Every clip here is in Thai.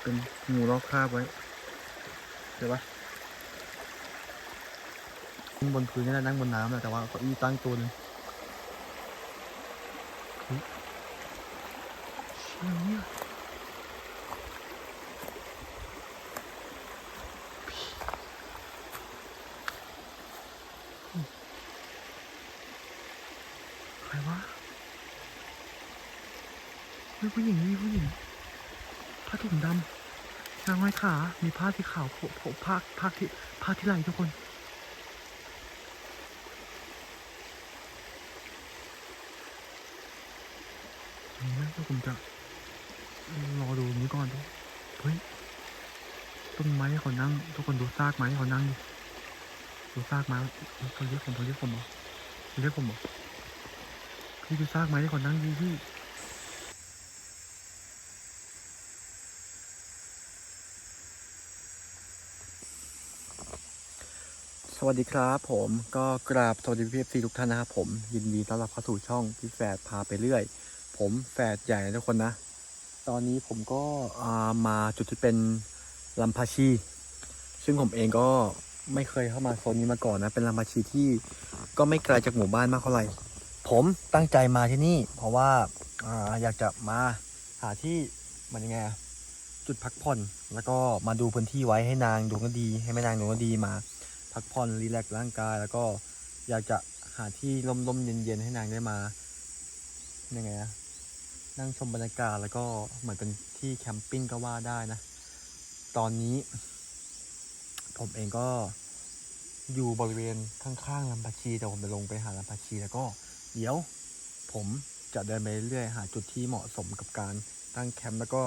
เป็นงูลอกคาบไว้เห็นปะนั่งบนพื้นนี่แหละนั่งบนน้ำแหละแต่ว่าเก้าอี้ตั้งตัวนึงเฮ้ยเชี่ยเนี่ยใครวะเฮ้ยผู้หญิงนี่ผู้หญิงผ้าถุงดำนางห้อยขา มีผ้าสีขาวโผล่ผล่ผ้าผ้าที่ผ้าที่ไหลทุกคน นี่นะผมจะรอดูนี้ก่อนทุกเฮ้ย ต้นไม้ที่เขานั่ง ทุกคนดูซากไม้ที่เขานั่งดิ ดูซากไม้เขาเรียกผมเขาเรียกผมเหรอเขาเรียกผมเหรอพี่ดูซากไม้ที่เขานั่งดิพี่ วัสดีครับ ผมก็กราบสวัสดีพี่เอฟซีทุกท่านนะครับผมยินดีต้อนรับเข้าสู่ช่องพี่แฝดพาไปเรื่อย ผมแฝดใหญ่นะทุกคนนะ ตอนนี้ผมก็ามาจุดที่เป็นลำพาชี ซึ่งผมเองก็ไม่เคยเข้ามาโซนนี้มาก่อนนะ เป็นลำพาชีที่ก็ไม่ไกลจากหมู่บ้านมากเท่าไหร่ผมตั้งใจมาที่นี่ เพราะว่าอาอยากจะมาหาที่มันยังไงจุดพักผ่อน แล้วก็มาดูพื้นที่ไว้ให้นางดวงก็ดี ให้แม่นางดวงก็ดีมา พักผ่อนรีแลกซ์ร่างกาย แล้วก็อยากจะหาที่ร่มๆเย็นๆให้นางได้มายังไงอะนั่งชมบรรยากาศแล้วก็เหมือนเป็นที่แคมปิ้งก็ว่าได้นะ ตอนนี้ ผมเองก็อยู่บริเวณข้างๆลำพาชีแต่ผมจะลงไปหาลำพาชีแล้วก็เดี๋ยวผมจะเดินไปเรื่อยๆหาจุดที่เหมาะสมกับการตั้งแคมป์แล้วก็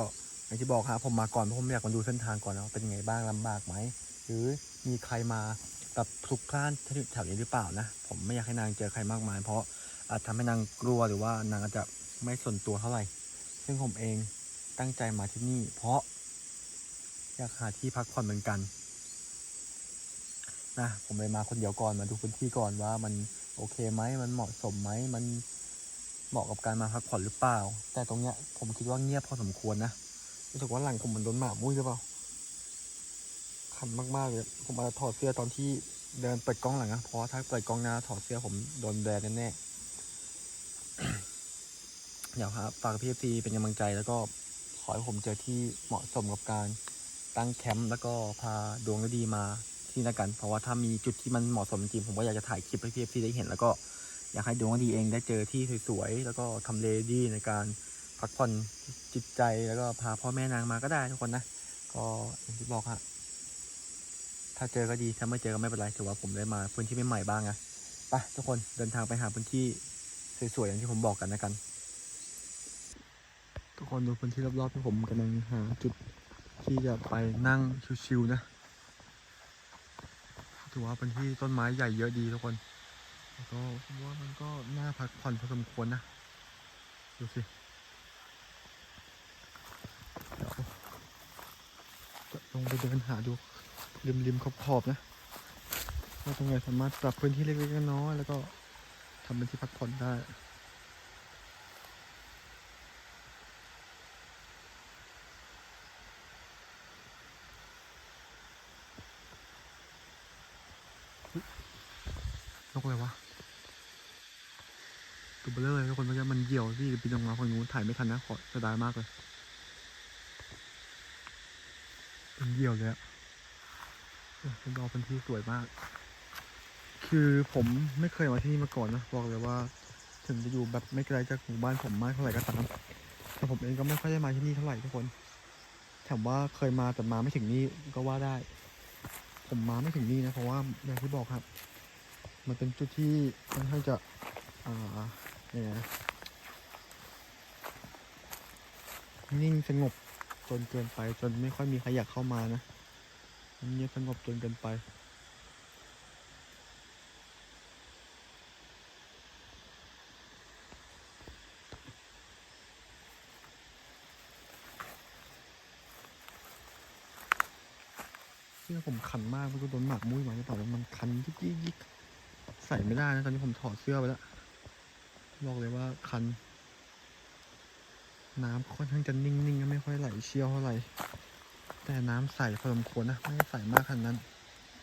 อย่างที่บอกครับผมมาก่อนเพราะผมอยากมาดูเส้นทางก่อนนะเป็นไงบ้างลำบากไหม หรือมีใครมาแบบพลุกพล่านแถวนี้หรือเปล่านะ ผมไม่อยากให้นางเจอใครมากมาย เพราะอาจทำให้นางกลัวหรือว่านางอาจจะไม่สนตัวเท่าไหร่ ซึ่งผมเองตั้งใจมาที่นี่ เพราะ อยากหาที่พักผ่อนเหมือนกันนะผมเลยมาคนเดียวก่อนมาดูพื้นที่ก่อนว่ามันโอเคไหมมันเหมาะสมไหมมันเหมาะกับการมาพักผ่อนหรือเปล่า แต่ตรงเนี้ยผมคิดว่าเงียบพอสมควรนะรู้สึกว่าหลังผมมันโดนหมามุ้ยหรือเปล่า คันมากๆเลยผมอาจจะถอดเสื้อตอนที่เดินเปิดกล้องหลังนะเพราะว่าถ้าเปิดกล้องหน้าถอดเสื้อผมโดนแบนแน่ๆเดี๋ยวครับฝากพี่พีเป็นกำลังใจแล้วก็ขอให้ผมเจอที่เหมาะสมกับการตั้งแคมป์แล้วก็พาดวงฤดีมาที่นี่ละกัน เพราะว่าถ้ามีจุดที่มันเหมาะสมจริงผมก็อยากจะถ่ายคลิปให้พี่พีได้เห็น แล้วก็อยากให้ดวงฤดีเองได้เจอที่สวยๆแล้วก็ทำเลดีในการพักผ่อนจิตใจแล้วก็พาพ่อแม่นางมาก็ได้ทุกคนนะ ก็อย่างที่บอกฮะ ถ้าเจอก็ดีถ้าไม่เจอก็ไม่เป็นไรถือว่าผมได้มาพื้นที่ใหม่ๆบ้างนะไปทุกคนเดินทางไปหาพื้นที่สวยๆอย่างที่ผมบอกกันนะกัน ทุกคนดูพื้นที่รอบๆที่ผมกำลังหาจุดที่จะไปนั่งชิวๆนะถือว่าเป็นที่ต้นไม้ใหญ่เยอะดีทุกคนแล้วก็ผมว่ามันก็น่าพักผ่อนพอสมควรนะดูสิเดี๋ยวจะลงไปเดินหาดู ริมๆขอบๆนะว่าตรงไหนสามารถปรับพื้นที่เล็กๆน้อยๆแล้วก็ทำเป็นที่พักผ่อนได้นกอะไรวะตัวเบลอเลยทุกคนเมื่อกี้มันเหี่ยวที่บินลงมาฝั่งนู้นถ่ายไม่ทันนะขอเสียดายมากเลยมันเหี่ยวเลยอะ เป็นดอกเป็นที่สวยมาก คือผมไม่เคยมาที่นี่มาก่อนนะบอกเลยว่าถึงจะอยู่แบบไม่ไกลจากหมู่บ้านผมมากเท่าไหร่ก็ตามแต่ผมเองก็ไม่ค่อยได้มาที่นี่เท่าไหร่ทุกคนถามว่าเคยมาแต่มาไม่ถึงนี่ก็ว่าได้ ผมมาไม่ถึงนี่นะเพราะว่าอย่างที่บอกครับ มันเป็นจุดที่ค่อนข้างจะอ่าเนี่ยนะนิ่งสงบจนเกินไปจนไม่ค่อยมีใครอยากเข้ามานะ มันเงียบสงบจนเกินไป เสื้อผมคันมากไม่รู้โดนหมากมุ้ยมาหรือเปล่าแล้วมันคันยิกยิกยิกใส่ไม่ได้นะตอนนี้ผมถอดเสื้อไปแล้วบอกเลยว่าคัน น้ำค่อนข้างจะนิ่งๆ ไม่ค่อยไหลเชี่ยวเท่าไหร่ แต่น้ำใสพอสมควรนะ ไม่ใสมากขนาดนั้น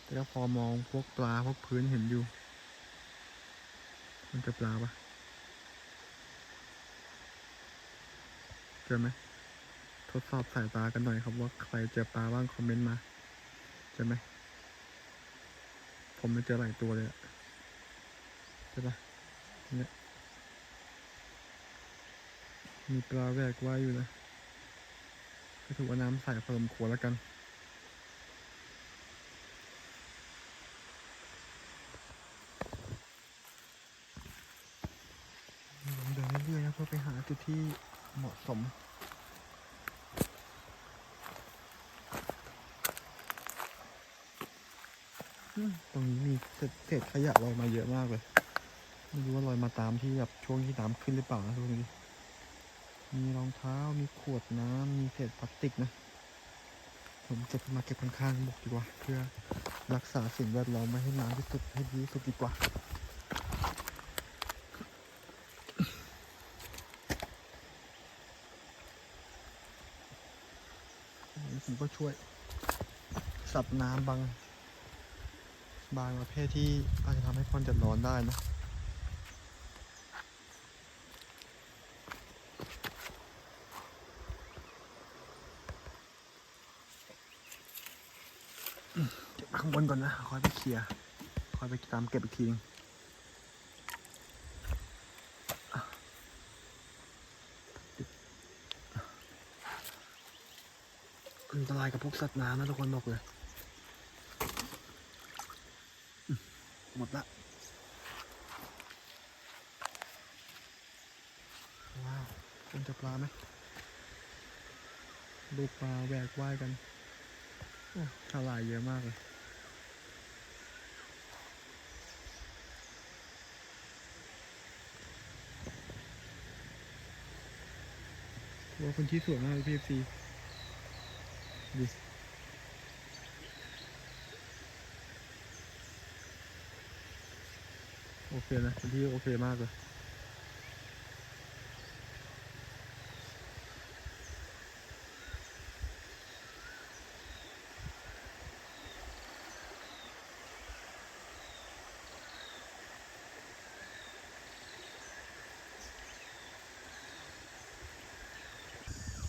แต่ก็พอมองพวกปลาพวกพื้นเห็นอยู่ มันจะปลาปะเจอไหมทดสอบสายตากันหน่อยครับว่าใครเจอปลาบ้างคอมเมนต์มาเจอไหมผมไม่เจอหลายตัวเลยอะใช่ปะเนี่ยมีปลาแวกว่ายอยู่นะ ก็ถือว่าน้ำใส่พอสมควรแล้วกัน เดินเรื่อยๆนะเพื่อไปหาจุดที่เหมาะสมตรงนี้มีเศษขยะลอยมาเยอะมากเลย ไม่รู้ว่าลอยมาตามที่แบบช่วงที่น้ำขึ้นหรือเปล่านะทุกคน มีรองเท้า มีขวดน้ำ มีเศษพลาสติกนะ ผมจะมาเก็บข้างๆบกดีกว่า เพื่อรักษาสิ่งแวดล้อมไว้ให้น้ำที่สุดให้ดีที่สุดดีกว่านี่ผมก็ช่วย สับน้ำบาง บางประเภทที่อาจจะทำให้คนเดือดร้อนได้นะ เก็บข้างบนก่อนนะคอยไปเคลียร์คอยไปตามเก็บอีกทีนึงอะอันตรายกับพวกสัตว์น้ำนะทุกคนบอกเลย หมดละว้าวคุณจะปลาไหมดูกปลาแหวกว่ายกันโอ้ทลายเยอะมากเลย ว่าคนที่สวยมากเลยพี่ซีดิโอเคนะคนที่โอเคมากเลย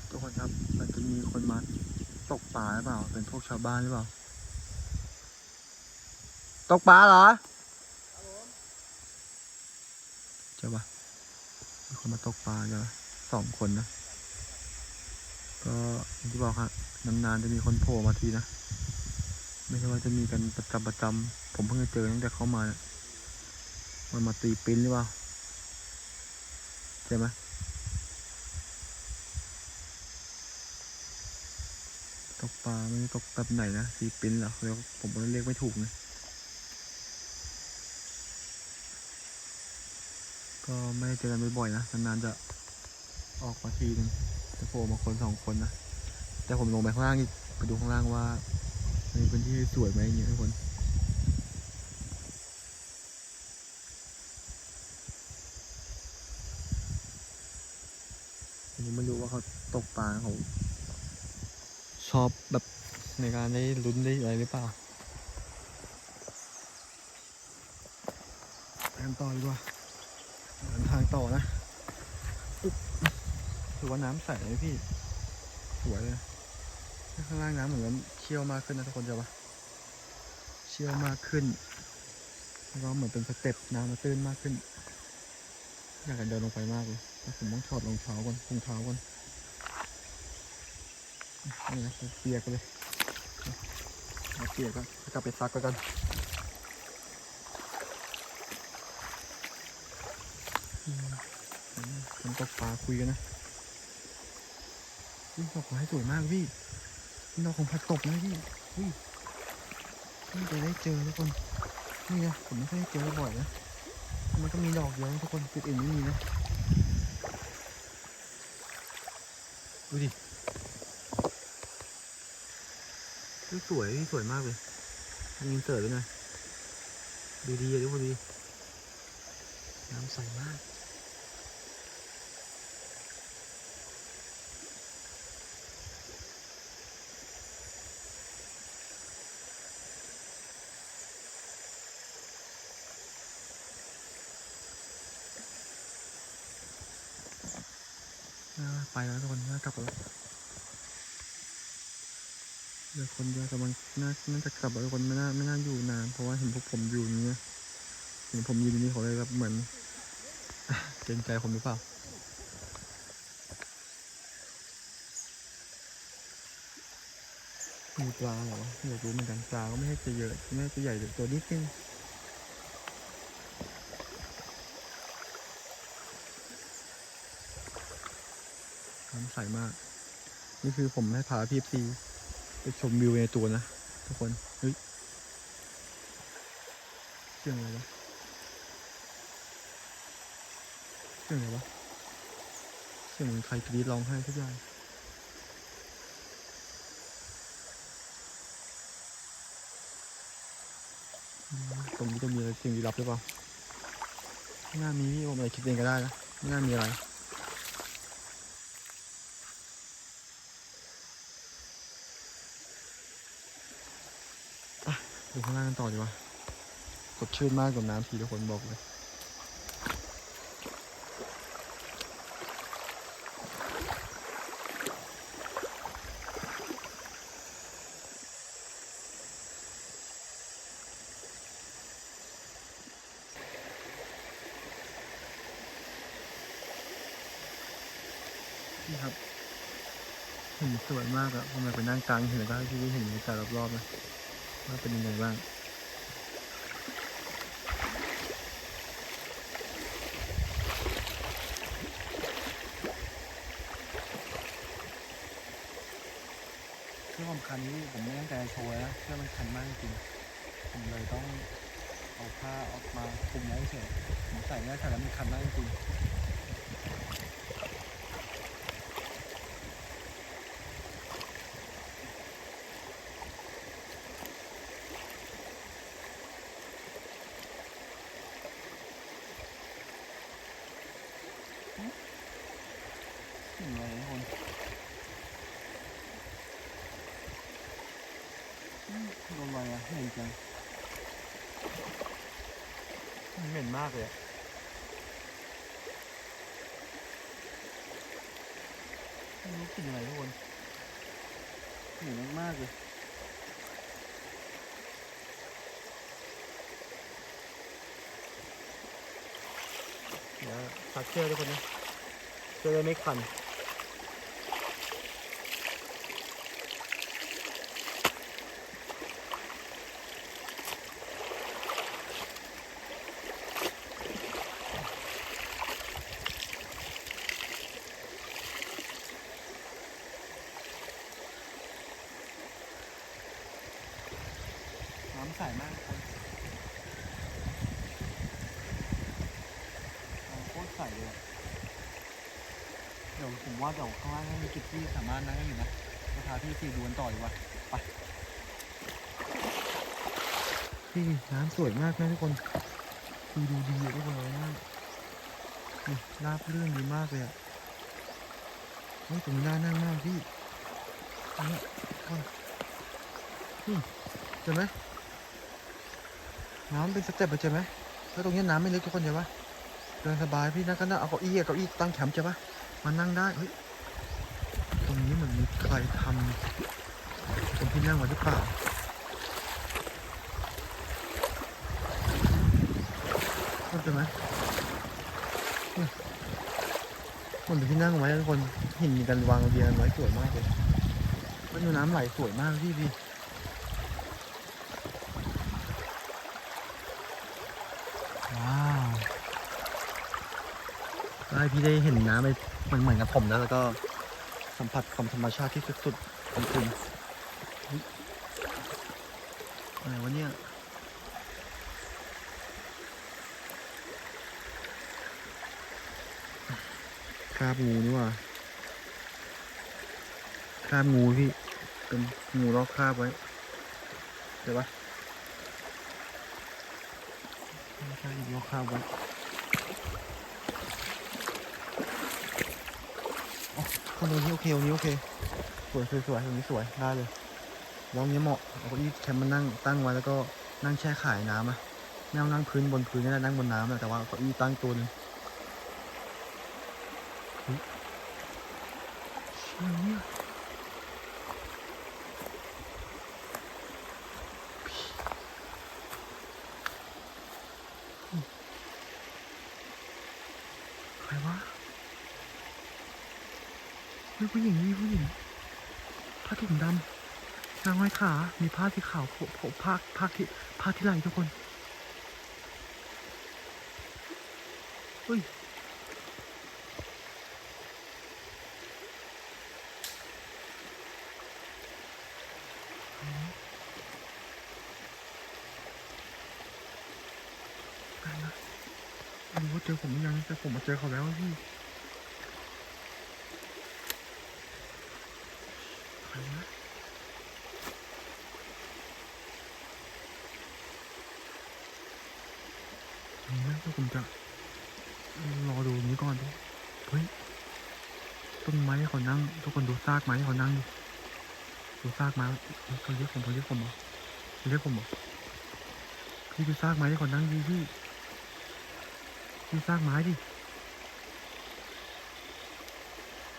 ทุกคนครับมันจะมีคนมาตกปลาหรือ เปล่า เป็นพวกชาวบ้านหรือเปล่า ตกปลาเหรอใช่ปะมีคนมาตกปลาเจอสองคนนะ ก็อย่างที่บอกครับนานๆจะมีคนโผล่มาทีนะ ไม่ใช่ว่าจะมีกันประจำประจำผมเพิ่งจะเจอตั้งแต่เข้ามานี่ยมันมาตีปิ้นหรือเปล่าใช่ไหม ตก ปลาไม่ตกแบบไหนนะซีปิ้นเหรอเรียกผมเรียกไม่ถูกนะก็ไม่ได้เจอกันบ่อยๆนะนานๆจะออกมาทีนึงจะโผล่มาคนสองคนนะแต่ผมลงไปข้างล่างอีกไปดูข้างล่างว่าในพื้นที่สวยไหมอย่างเงี้ยทุกคนผมไม่รู้ว่าเขาตกปลาเขา ชอบแบบในการได้ลุ้นได้อะไรหรือเปล่าไปกันต่อดีกว่าเดินทางต่อนะถือว่าน้ำใสเลยพี่ สวยเลยข้างล่างน้ำเหมือนเชี่ยวมากขึ้นนะทุกคนจอปะเชี่ยวมากขึ้นแล้วก็เหมือนเป็นสเต็ปน้ำมาตื้นมากขึ้น อยากจะเดินลงไปมากเลยแต่ผมต้องถอดรองเท้าก่อนรองเท้าก่อน นี่นะเปียกเลยเอาเปียกก็กลับไปซักก็กันอืมผมตกปลาคุยกันนะนี่ดอกไม้สวยมากพี่นี่ดอกของผักตบนะพี่อุ้ยนี่จะได้เจอทุกคน นี่ไงผมไม่ค่อยได้เจอบ่อยนะมันก็มีดอกเยอะนะทุกคนจุดอื่นไม่มีนะดูดิ สวยสวยมากเลยทำยินเติร์ตไปหนะอยดูดีเลยทุดีน้ำใสมากไปแล้วทุกคนกลับแล้ว เดี๋ยวคนเดียวแต่มันน่าน่าจะกลับแล้วคนไม่น่าไม่น่าอยู่นาน เพราะว่าเห็นพวกผมอยู่อย่างเนี้ยเห็นผมยืนอยู่นี่เขาเลยแบบเหมือนเกรงใจผมหรือเปล่ามีปลาเหรออยากรู้เหมือนกันปลาก็ไม่ใช่จะเยอะไม่ใช่จะใหญ่ตัวนิดนึงน้ำใสมาก นี่คือผมให้พาพี่ซี ไปชมวิวในตัวนะทุกคน เฮ้ยเสียงอะไรวะเสียงอะไรวะเสียงเหมือนใครกรีดร้องไห้ทุกอย่างอืมตรงนี้จะมีอะไรสิ่งลี้ลับหรือเปล่าไม่น่ามีพี่ผมอะไรคิดเองก็ได้นะไม่น่ามีอะไร ดูข้างล่างกันต่อดีว่าสดชื่นมากกับน้ำทีทุกคนบอกเลยนี่ครับเห็นสวยมากอะผมอยากไปนั่งกลางหินแล้วก็ให้พี่เห็นบรรยากาศรอบๆนะ ว่าเป็นยังไงบ้างเรื่องคันนี้ผมไม่ตั้งใจโชว์นะเชื่อมันคันมากจริงผมเลยต้องเอาผ้าออกมาคลุมไว้เฉยผมใส่แน่ใส่แล้วมันคันมากจริงๆสิ่งอะไรทุกคนอืมโดนอะไรอะเหม็นจังมัน เหม็นมากเลยไม่รู้กลิ่นอะไรทุกคนเหม็นมากๆเลยเดี๋ยวตัดเชือกทุกคนนะจะได้ไม่คัน น้ำใสมากโคตรใสเลย เดี๋ยวผมว่าเดี๋ยวข้างล่างมีจุดที่สามารถนั่งได้อยู่นะมาพาพี่สี่ดวนต่อดีกว่าไปพี่น้ำสวยมากนะทุกคนดูดูดีทุกคนเลยมากนี่ราบเรื่องดีมากเลยอะเฮ้ยตรงนี้น่านั่งมากพี่นี้ยทุกคนนี่เห็นไหม น้ำเป็นสเต็ปอะใช่ไหมแล้วตรงนี้น้ำไม่ลึกทุกคนใช่ปะเดินสบายพี่นั่งก็นั่งเอาเก้าอี้เก้าอี้ตั้งแคมป์ใช่ปะมานั่งได้เฮ้ยตรงนี้เหมือนมีใครทำตรงที่นั่งไว้หรือเปล่าเข้าใจไหมเนี่ยเหมันเป็นที่นั่งไว้ทุกคนหินมีกันวางเรียงนไว้สวยมากเลยมันดูน้ำไหลสวยมากพี่พี่ ว้าว ก็ให้พี่ได้เห็นน้ำมือนเหมือนกับผมนะแล้วก็สัมผัสความธรรมชาติที่สุดๆของคุณอะไรวะเนี่ยคราบงูนี่ว่าคราบงูพี่ เป็นงูลอกคราบไว้เดี๋ยวปะไม่ใช่งูลอกคราบไว้ คนนี้โอเคนนี้โอเค สวยสวยสวยตรงนี้สวยได้เลยแล้วตรงนี้เหมาะเอาเก้าอี้แคมป์มานั่งตั้งไว้แล้วก็นั่งแช่ขายน้ำอะไม่เอานั่งพื้นบนพื้นก็ได้นั่งบนน้ำอะแต่ว่าเอาเก้าอี้ตั้งตัวนึงเฮ้ย อะไรเนี่ยใครวะ ผู้หญิงนี่ผู้หญิงผ้าถุงดำนางห้อยขา มีผ้าสีขาวผล่โผล่ผ้าผ้าที่ผ้าที่ไหลทุกคนเฮ้ยใครนะไม่รู้ว่าเจอผมยังแต่ผมมาเจอเขาแล้วพี่ใคร นะนี่นะเดี๋ยวผมจะรอดูนี้ก่อนดิเฮ้ยต้นไม้ที่เขานั่ง ทุกคนดูซากไม้ที่เขานั่งดิดูซากไม้เขาเรียกผมเขาเรียกผมเหรอเขาเรียกผมเหรอพี่ดูซากไม้ที่เขานั่งดิพี่ดูซากไม้ดิ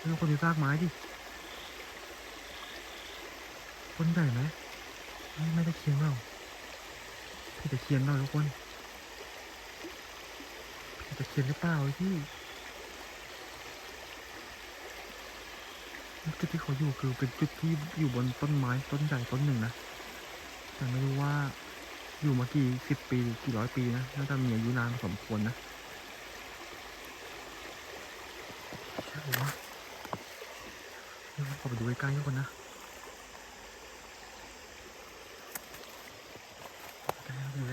เรื่องคนดูซากไม้ดิ ต้นใหญ่ไหมไม่ไม่ตะเคียนเปล่าพี่ตะเคียนเปล่าทุกคนพี่ตะเคียนหรือเปล่าพี่จุดที่เขาอยู่คือเป็นจุดที่อยู่บนต้นไม้ต้นใหญ่ต้นหนึ่งนะแต่ไม่รู้ว่าอยู่มากี่สิบปีกี่ร้อยปีนะน่าจะมีอายุนานพอสมควรนะใช่เหรอวะเดี๋ยวขอไปดูใกล้ๆทุกคนนะ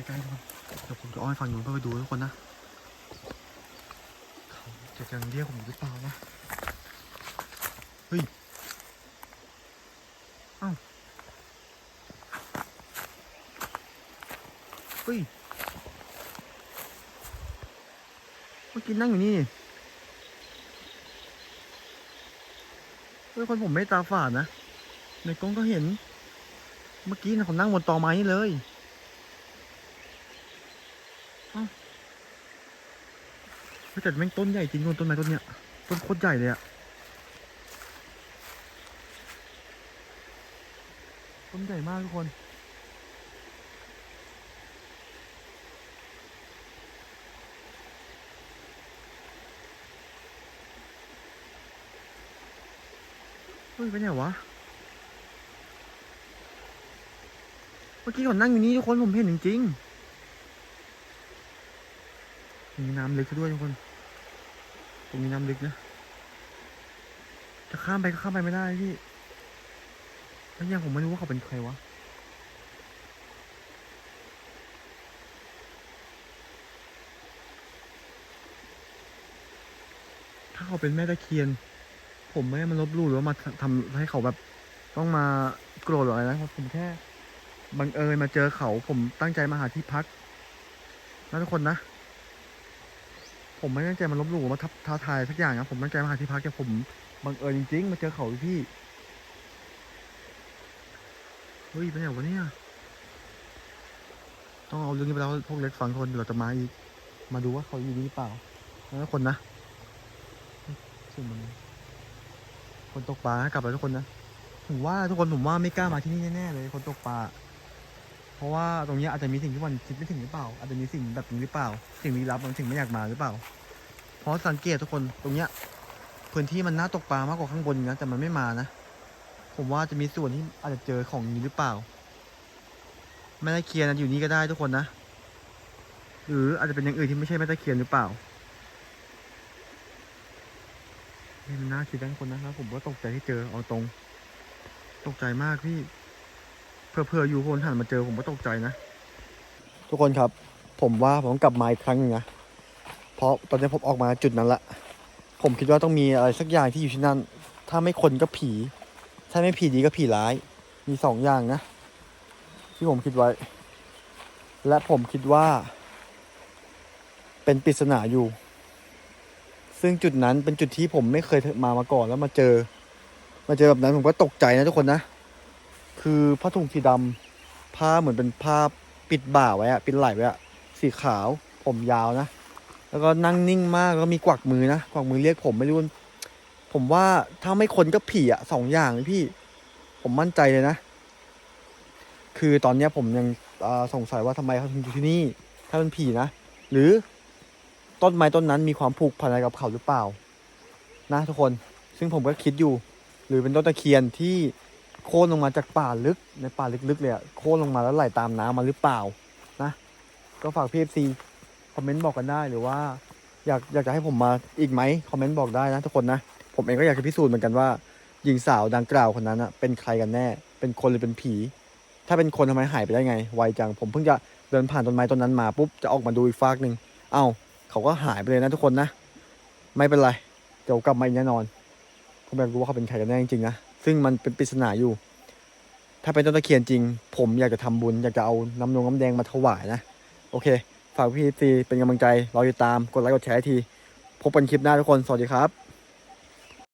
ใกล้ๆทุกคนเดี๋ยวผมจะอ้อนฝั่งนู้นเพื่อไปดูทุกคนนะเขาจะยังเรียกผมหรือเปล่านะเฮ้ยเอ้าเฮ้ยเมื่อกี้นั่งอยู่นี่เฮ้ยคนผมไม่ตาฝาดนะในกล้องก็เห็น เมื่อกี้นะผมนั่งบนตอไม้นี่เลยเอ้าเฮ้ย แต่แม่งต้นใหญ่จริงต้นไม้ต้นเนี้ยต้นโคตรใหญ่เลยอะต้นใหญ่มากทุกคนเฮ้ยไปไหนวะ เมื่อกี้เขานั่งอยู่นี่ทุกคนผมเห็นจริงๆมีน้ำลึกซะด้วยทุกคน ตรงนี้น้ำลึกนะ จะข้ามไปก็ข้ามไปไม่ได้พี่แล้วยังผมไม่รู้ว่าเขาเป็นใครวะ ถ้าเขาเป็นแม่ตะเคียน ผมไม่ได้มาลบลู่หรือว่ามาทำทำให้เขาแบบ ต้องมาโกรธหรืออะไรนะผมแค่บังเอิญมาเจอเขาผมตั้งใจมาหาที่พักนะทุกคนนะ ผมไม่ตั้งใจมาลบหลู่มาทับท้าทายสักอย่างนะผมตั้งใจมาหาที่พักแต่ผมบังเอิญจริงๆมาเจอเขาพี่เฮ้ยเป็นไงวะเนี่ยต้องเอาเรื่องนี้ไปแล้วพวกเล็กฟังคนเดี๋ยวเราจะมาอีก มาดูว่าเขาอยู่นี่หรือเปล่านะทุกคนนะสิ่งมันคนตกปลากลับไปทุกคนนะผมว่าทุกคนผมว่าไม่กล้ามาที่นี่แน่ๆเลย คนตกปลา ราะว่าตรงนี้อาจจะมีสิ่งที่มันคิดไม่ถึงหรือเปล่า อาจจะมีสิ่งแบบนี้หรือเปล่า สิ่งลี้ลับบางสิ่งไม่อยากมาหรือเปล่า เพราะสังเกตทุกคนตรงเนี้ยพื้นที่มันน่าตกปลามากกว่าข้างบนนะแต่มันไม่มานะ ผมว่าจะมีส่วนที่อาจจะเจอของนี้หรือเปล่า ไม่ได้เคลียร์นะอยู่นี่ก็ได้ทุกคนนะ หรืออาจจะเป็นอย่างอื่นที่ไม่ใช่แม่ตะเคียนหรือเปล่ามันน่าคิดได้คนนะแล้วผมก็ตกใจที่เจอเอาตรง ตกใจมากพี่ เพื่อๆอยู่คนหันมาเจอผมก็ตกใจนะ ทุกคนครับ ผมว่าผมกลับมาอีกครั้งหนึงนะเพราะตอนนี้ผมออกมาจุดนั้นละ ผมคิดว่าต้องมีอะไรสักอย่างที่อยู่ที่นั่น ถ้าไม่คนก็ผี ถ้าไม่ผีดีก็ผีร้าย มีสองอย่างนะ ที่ผมคิดไว้ และผมคิดว่า เป็นปริศนาอยู่ ซึ่งจุดนั้นเป็นจุดที่ผมไม่เคยมามาก่อนแล้วมาเจอ มาเจอแบบนั้นผมก็ตกใจนะทุกคนนะ คือผ้าถุงสีดำผ้าเหมือนเป็นผ้าปิดบ่าไว้อะปิดไหล่ไว้อะสีขาวผมยาวนะ แล้วก็นั่งนิ่งมากแล้วก็มีกวักมือนะกวักมือเรียกผมไม่รู้ผมว่าถ้าไม่คนก็ผีอะสองอย่างเลยพี่ ผมมั่นใจเลยนะ คือตอนเนี้ยผมยังสงสัยว่าทำไมเขาถึงอยู่ที่นี่ ถ้าเป็นผีนะ หรือต้นไม้ต้นนั้นมีความผูกพันอะไรกับเขาหรือเปล่า นะทุกคนซึ่งผมก็คิดอยู่ หรือเป็นต้นตะเคียนที่ โค่นลงมาจากป่าลึกในป่าลึกๆเลยอะโค่นลงมาแล้วไหลตามน้ำมาหรือเปล่านะก็ฝากพีเอฟซีคอมเมนต์บอกกันได้หรือว่า อยากอยากจะให้ผมมาอีกไหมคอมเมนต์บอกได้นะทุกคนนะผมเองก็อยากจะพิสูจน์เหมือนกันว่าหญิงสาวดังกล่าวคนนั้นอะเป็นใครกันแน่ เป็นคนหรือเป็นผี ถ้าเป็นคนทำไมหายไปได้ไง ไวจังผมเพิ่งจะเดินผ่านต้นไม้ต้นนั้นมาปุ๊บจะออกมาดูอีกฟากหนึ่งเอ้าเขาก็หายไปเลยนะทุกคนนะ ไม่เป็นไร เดี๋ยวกลับมาอีกแน่นอนผมอยากรู้ว่าเขาเป็นใครกันแน่จริงๆนะ ซึ่งมันเป็นปริศนาอยู่ ถ้าเป็นต้นตะเคียนจริง ผมอยากจะทำบุญ อยากจะเอาน้ำนงน้ำแดงมาถวายนะ โอเค ฝากพี่ซีเป็นกำลังใจรอยู่ตาม กดไลค์กดแชร์ที พบกันคลิปหน้าทุกคน สวัสดีครับ